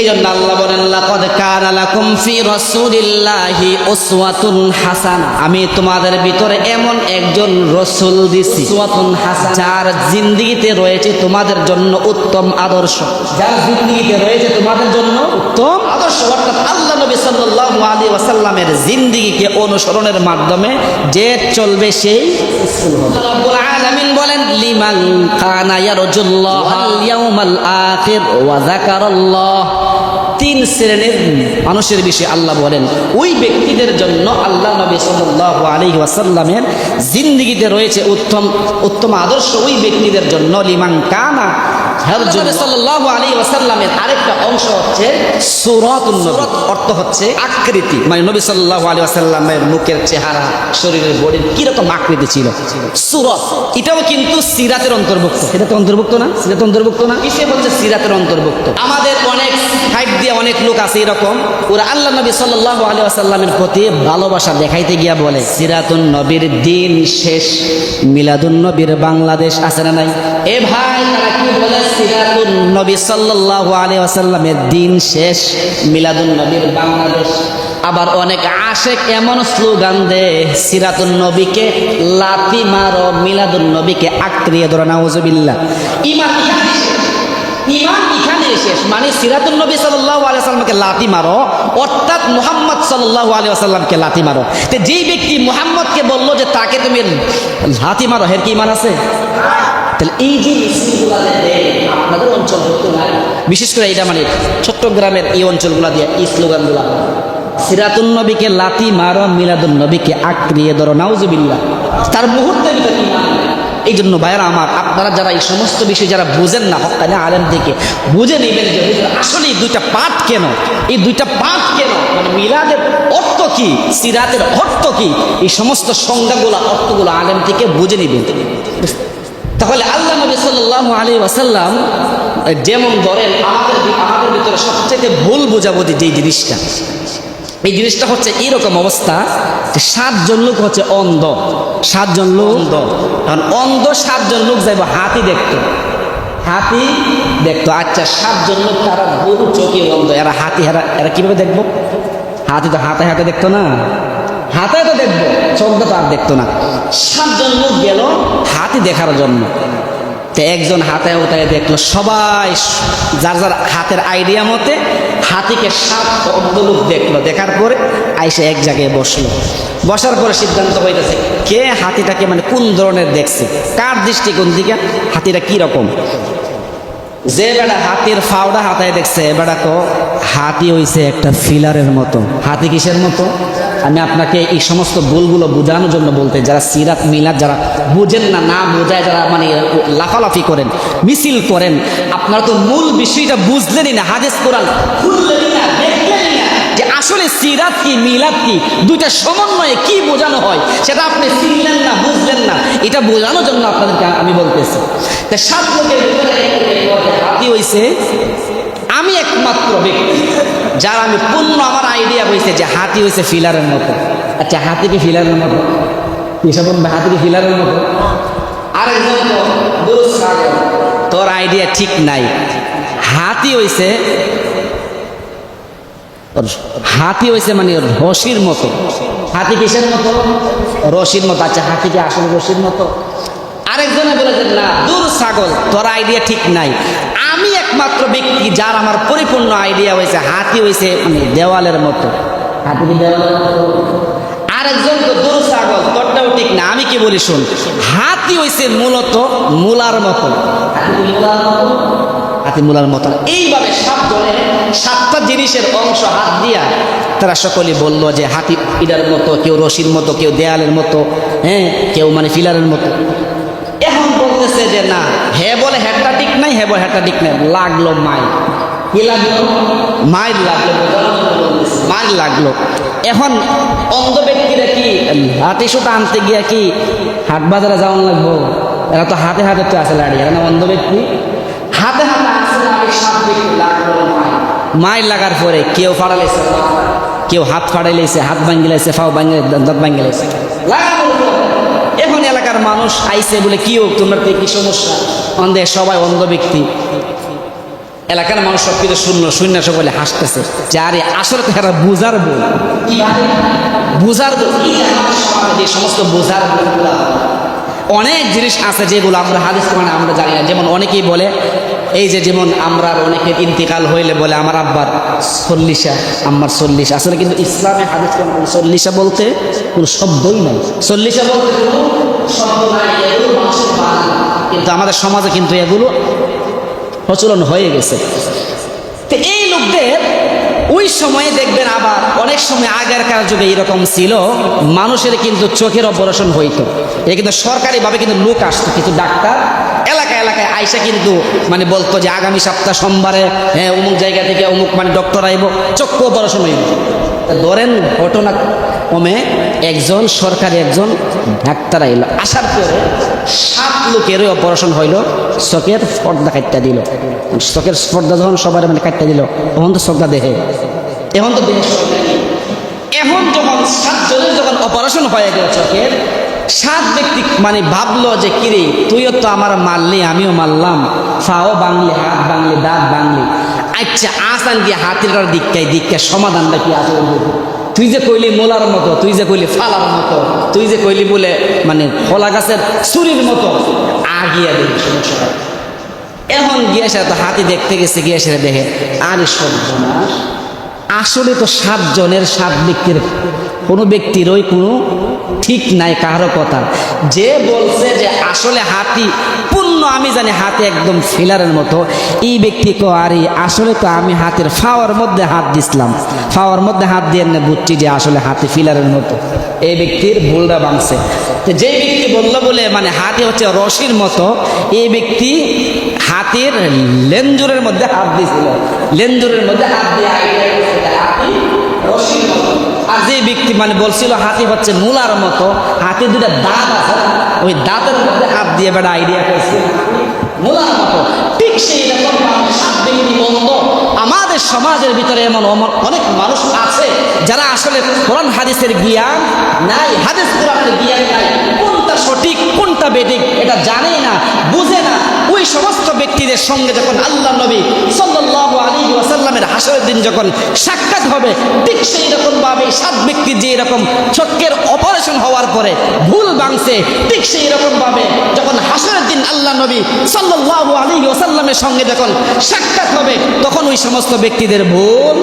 এই জন্য আল্লাহ বলেন, লাকাদ কানা লাকুম ফি রাসূলিল্লাহি উসওয়াতুন হাসানা। আমি তোমাদের ভিতরে এমন একজন রাসূল দিছি, উসওয়াতুন হাসানা। যার জিন্দেগিতে রয়েছে তোমাদের জন্য উত্তম আদর্শ। যার জিন্দেগিতে রয়েছে তোমাদের জন্য উত্তম আদর্শ। অর্থাৎ নবী সাল্লাল্লাহু আলাইহি ওয়াসাল্লামের জিন্দেগিকে অনুসরণের মাধ্যমে যে চলবে সেই আলামিন বলেন লিমান কানা ইয়ারজুল্লাহাল ইয়াউমাল আখির ওয়া যাকারাল্লাহ। তিন শ্রেণির মানুষের বিষয়ে আল্লাহ বলেন ওই ব্যক্তিদের জন্য আল্লাহ নবী সাল্লাল্লাহু আলাইহি ওয়াসাল্লামের জিন্দেগিতে রয়েছে উত্তম উত্তম আদর্শ ওই ব্যক্তিদের জন্য লিমান কানা সাল্লাল্লাহু আলাইহি ওয়াসাল্লামের আরেকটা অংশ হচ্ছে সূরাতুন নবী। অর্থ হচ্ছে আকৃতি। মানে নবী সাল্লাল্লাহু আলাইহি ওয়াসাল্লামের মুখের চেহারা শরীরের বডির কি রকম আকৃতি ছিল? সূরত। এটাও কিন্তু সিরাতের অন্তর্ভুক্ত। এটা তো অন্তর্ভুক্ত না? সিরাত অন্তর্ভুক্ত না? কিসে বলছে সিরাতের অন্তর্ভুক্ত? আমাদের অনেক সাইড দিয়ে অনেক লোক আছে এরকম। ওরা আল্লাহ নবী সাল্লাল্লাহু আলাইহি ওয়াসাল্লামের প্রতি ভালোবাসা দেখাইতে গিয়া বলে, সিরাতুন নবীর দিন শেষ, মিলাদুন নবীর বাংলাদেশ আছে না নাই? এ ভাই, তারা কি বলে? সিরাতুন নবী সাল্লাল্লাহু আলাইহি ওয়াসাল্লামের দিন শেষ, মিলাদুন নবীর বাংলাদেশ। আবার অনেক আশেক এমন স্লোগান দে সিরাতুন নবীকে লাতি মারো, মিলাদুন নবীকে আক্রিয়ে ধরো, নাউজুবিল্লাহ। ইমান ইমান এখানে শেষ। মানে সিরাতুল নবী ওয়াসাল্লামকে লাতি মারো, অর্থাৎ মুহাম্মদ ওয়াসাল্লামকে লাতি মারো। তো যেই ব্যক্তি মুহাম্মদকে যে তাকে তুমি লাতি মারো, হের কি আছে? তাহলে এই যে আপনাদের অঞ্চল বিশেষ করে এটা মানে চট্টগ্রামের এই অঞ্চলগুলো দিয়ে এই স্লোগানগুলো। সিরাতুল নবীকে লাতি মারো মিলাদুল নবীকে আক্রিয়ে ধরো, নাউজুবিল্লাহ। তার মুহূর্তে। এই জন্য ভাইয়েরা আমার, আপনারা যারা এই সমস্ত বিষয় যারা বুঝেন না হকানে আলেম থেকে বুঝে নেবেন যে আসলে দুইটা পাঠ কেন? এই দুইটা পাঠ কেন? মানে মিলাদের অর্থ কি? সিরাতের অর্থ কি? এই সমস্ত সংজ্ঞাগুলো, অর্থগুলো আলেম থেকে বুঝে নেবেন। তাহলে আল্লাহ নবী সাল্লাল্লাহু আলাইহি ওয়াসাল্লাম, যেমন ধরেন আমাদের আমাদের ভিতরে সবচেয়ে ভুল বোঝাবুঝি যেই জিনিসটা এই জিনিসটা হচ্ছে এরকম অবস্থা যে সাতজন লোক হচ্ছে অন্ধ। সাতজন লোক অন্ধ। কারণ অন্ধ সাতজন লোক যাইব, হাতি দেখতো। হাতি দেখতো আচ্ছা সাতজন লোক তারা গরু চোখে অন্ধ। এরা হাতি, এরা এরা কীভাবে দেখব? হাতি তো হাতে হাতে দেখতো না। হাতে তো দেখব চোখটা তো আর দেখতো না। সাতজন লোক গেল হাতি দেখার জন্য। তো একজন হাতে উঠায় দেখল, সবাই, যার যার হাতের আইডিয়া মতে হাতিকে সাপ অন্ধ দেখল দেখার পরে আইসে এক জায়গায় বসল। বসার পরে সিদ্ধান্ত হইতেছে, কে হাতিটাকে মানে কোন ধরনের দেখছে? কার দৃষ্টিকোণ দিকে? হাতিটা কি রকম? যে বেড়া হাতির ফাওড়া হাতায় দেখছে এবার তো হাতি হইছে একটা ফিলারের মতো। হাতি কিসের মতো? আমি আপনাকে এই সমস্ত ভুলগুলো বোঝানোর জন্য বলতে, যারা সিরাত, মিলাদ, যারা বুঝেন না না বোঝায়, যারা মানে লাফালাফি করেন, মিছিল করেন, আপনারা তো মূল বিষয়টা বুঝলেনই না, হাদিস না যে আসলে সিরাত কি, মিলাদ কি, দুইটা সমন্বয়ে কি বোঝানো হয়, সেটা আপনি চিনলেন না, বুঝলেন না, এটা বোঝানোর জন্য আপনাদেরকে আমি বলতেছি। তা সাত লোকের ভিতরে হইছে আমি একমাত্র ব্যক্তি, যার আমি পূর্ণ আমার আইডিয়া হয়েছে যে হাতি হয়েছে ফিলারের মতো। আচ্ছা হাতি কি? ফিলারের মতো এসব হাতি কি? ফিলারের মতো তোর আইডিয়া ঠিক নাই। হাতি হইছে হাতি হয়েছে মানে রশির মতো। হাতি কিসের মতো? রশির মতো। আচ্ছা হাতি কি আসলে রশির মতো। আরেকজনে বলেছেন না দূর ছাগল তোর আইডিয়া ঠিক নাই। আমি একমাত্র ব্যক্তি যার আমার পরিপূর্ণ আইডিয়া হয়েছে হাতি হয়েছে মানে দেওয়ালের মতো। হাতি দেওয়ালের মতো? আরেকজন তো দূর ছাগল তোরটাও ঠিক না। আমি কি বলি শুন হাতি হয়েছে মূলত মূলার মতো। হাতি মূলার মতো? এইভাবে সাত সাতটা জিনিসের অংশ হাত দিয়া তারা সকলে বলল যে হাতি ইডার মতো কেউ রশির মতো কেউ দেয়ালের মতো হ্যাঁ কেউ মানে ফিলারের মতো। বলতেছে যে না, হে বলে হেডটা ঠিক নাই, হে বলে হেডটা ঠিক নাই। লাগল মাই কি লাগল? মাইর লাগল মাইর লাগল। এখন অন্ধ ব্যক্তিরা কি, হাতি সুতা আনতে গিয়া কি হাট বাজারে যাওয়ান লাগবো? এরা তো হাতে হাতে তো আছে লাড়ি, এরা অন্ধ ব্যক্তি? হাতে হাতে আছে মাইর। লাগার পরে কেউ ফাড়ালাইছে কেউ হাত ফাড়াইলাইছে হাত ভাঙ্গিলাইছে ফাও ভাঙ্গি, দাঁত ভাঙ্গিলাইছে এখন এলাকার মানুষ আইসে বলে, কি হোক তোমার কি? সমস্যা? অন্ধে সবাই অন্ধ ব্যক্তি। এলাকার মানুষ সব কিছু শুনলো শূন্য সকলে হাসতেছে। যে, আরে, আসলে তো এরা বুঝার বই। বুঝার যে সমস্ত বুঝার অনেক জিনিস আছে যেগুলো আমরা হাদিস মানে আমরা জানি না। যেমন অনেকেই বলে, এই যে যেমন আমরা অনেকের ইন্তিকাল হইলে বলে, আমার আব্বার চল্লিশা আমার চল্লিশ। আসলে কিন্তু ইসলামে হাদিস চল্লিশা বলতে কোনো শব্দই নাই। চল্লিশা বলতে কিন্তু আমাদের সমাজে কিন্তু এগুলো প্রচলন হয়ে গেছে। তো এই লোকদের ওই সময়ে দেখবেন আবার অনেক সময় আগেরকার যুগে এরকম ছিল, মানুষের কিন্তু চোখের অপারেশন হইতো। এটা কিন্তু সরকারিভাবে কিন্তু লোক আসতো, কিছু ডাক্তার এলাকা এলাকায় আইসা কিন্তু মানে বলতো যে আগামী সপ্তাহ সোমবারে হ্যাঁ অমুক জায়গা থেকে অমুক মানে ডক্টর আইব, চক্ষু অপারেশন হইব। ধরেন ঘটনা কমে একজন, সরকারি একজন ডাক্তার আইল। আসার পরে সাত লোকেরই অপারেশন হইল। চোখের স্পর্ধা কাটটা দিল। চোখের স্পর্ধা যখন সবার মানে কাটটা দিল, তখন তো চোখটা দেখে। এখন তো নেই। এখন যখন সাতজনের যখন অপারেশন হয়ে গেল চোখের, সাত ব্যক্তি মানে ভাবলো যে, কিরে, তুইও তো আমার মারলি, আমিও মারলাম। ফাও বাংলি, হাত বাংলি, দাঁত বাংলি। আচ্ছা আসান দিয়ে হাতের দিকটাই দিকটা সমাধানটা কি আছে? তুই যে কইলি মোলার মতো, তুই যে কইলি ফালার মতো, তুই যে কইলি বলে মানে ফলা গাছের চুরির মতো, আগিয়া সমস্যা এখন গিয়ে সে তো হাতি দেখতে গেছে, গিয়ে সে দেখে, আরে আসলে তো সাতজনের সাত ব্যক্তির, কোনো ব্যক্তিরই কোনো ঠিক নাই, কারও কথা। যে বলছে যে আসলে হাতি আমি জানি হাতে একদম ফিলারের মতো। এই ব্যক্তি কো আরে আসলে তো আমি হাতের ফাওয়ার মধ্যে হাত দিছিলাম। ফাওয়ার মধ্যে হাত দিয়ে এমনি বুঝছি যে আসলে হাতে ফিলারের মতো। এই ব্যক্তির ভুলটা বাংছে। তো যে ব্যক্তি বলল বলে মানে হাতে হচ্ছে রশির মতো, এই ব্যক্তি হাতের লেঞ্জুরের মধ্যে হাত দিয়েছিল। লেঞ্জুরের মধ্যে হাত দিয়ে রশির মতো। আর যে ব্যক্তি মানে বলছিল, হাতি হচ্ছে মূলার মতো হাতি দুটা দাঁত আছে, ওই দাঁতের মধ্যে হাত দিয়ে বেড়া আইডিয়া করছে। মূলার মতো। ঠিক সেই আমাদের সমাজের ভিতরে এমন অনেক মানুষ আছে, যারা আসলে কোরআন, হাদিসের জ্ঞান নাই, হাদিস কোরআনের জ্ঞান নাই। কোনটা সঠিক, কোনটা বেদিক এটা জানে না, বুঝে না। ওই সমস্ত ব্যক্তিদের সঙ্গে যখন আল্লাহ নবী সাল্লাল্লাহু আলাইহি ওয়াসাল্লামের হাসরের দিন যখন সাক্ষাৎ হবে, ঠিক সেই রকম ভাবে সাত ব্যক্তি যে এরকম চক্কের অপারেশন হওয়ার পরে ভুল ভাঙছে, ঠিক সেই রকম ভাবে যখন হাসরের দিন আল্লাহ নবী সাল্লাল্লাহু আলাইহি ওয়াসাল্লামের সঙ্গে যখন সাক্ষাৎ হবে, তখন ওই সমস্ত ব্যক্তিদের ভুল